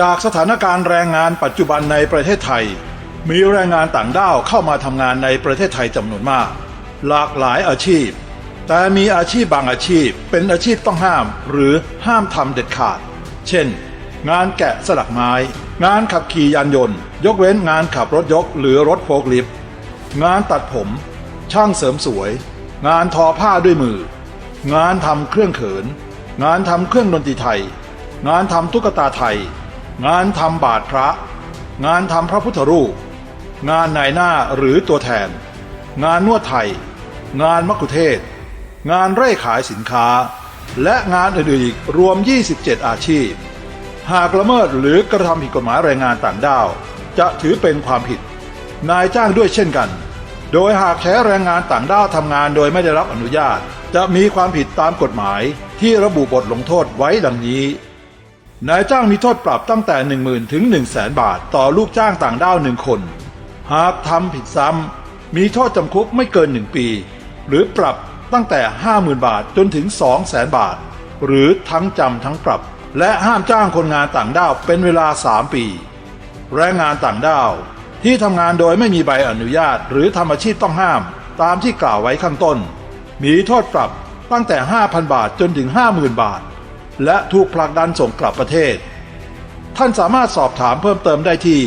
จากสถานการณ์แรงงานปัจจุบันในประเทศไทย มีแรงงานต่างด้าวเข้ามาทำงานในประเทศไทยจำนวนมาก หลากหลายอาชีพ แต่มีอาชีพบางอาชีพเป็นอาชีพต้องห้ามหรือห้ามทำเด็ดขาด เช่น งานแกะสลักไม้ งานขับขี่ยานยนต์ ยกเว้นงานขับรถยกหรือรถโฟล์คลิฟต์งานตัดผม ช่างเสริมสวย งานทอผ้าด้วยมือ งานทำเครื่องเขิน งานทำเครื่องดนตรีไทย งานทำตุ๊กตาไทย งานทำบาทพระ งานทำพระพุทธรูป งานนายหน้าหรือตัวแทน งานนวดไทย งานมักคุเทศ งานเร่ขายสินค้า และงานอื่นๆอีกรวม 27 อาชีพ หากละเมิดหรือกระทำผิดกฎหมายแรงงานต่างด้าว จะถือเป็นความผิด นายจ้างด้วยเช่นกัน โดยหากใช้แรงงานต่างด้าวทำงานโดยไม่ได้รับอนุญาต จะมีความผิดตามกฎหมายที่ระบุบทลงโทษไว้ดังนี้ นายจ้างมีโทษปรับตั้งแต่ 10,000 ถึง 1 0 0 0 0แบาท ต่อลูกจ้างต่างด้าวหนึ่งคน หากทำผิดซ้ำ มีโทษจำคุกไม่เกิน 1 ปี หรือปรับตั้งแต่ 50,000 บาทจนถึง 200,000 บาท หรือทั้งจำทั้งปรับ และห้ามจ้างคนงานต่างด้าวเป็นเวลา 3 ปี แรงงานต่างด้าว ที่ทำงานโดยไม่มีใบอนุญาต หรือทำอาชีพต้องห้าม ตามที่กล่าวไว้ข้างต้น มีโทษปรับตั้งแต่ 5,000 บาทจนถึง 50,000 บาท และถูกผลักดันส่งกลับประเทศ ท่านสามารถสอบถามเพิ่มเติมได้ที่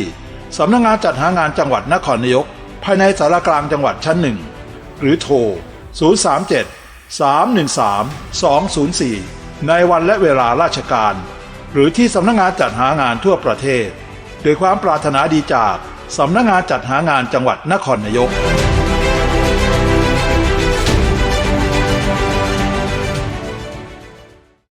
สำนักงานจัดหางานจังหวัดนครนายก ภายในสารกลางจังหวัดชั้นหนึ่งหรือโทร 037 313 204 ในวันและเวลาราชการ หรือที่สำนักงานจัดหางานทั่วประเทศ โดวยความปรารถนาดีจากสำนักงานจัดหางานจังหวัดนครนายก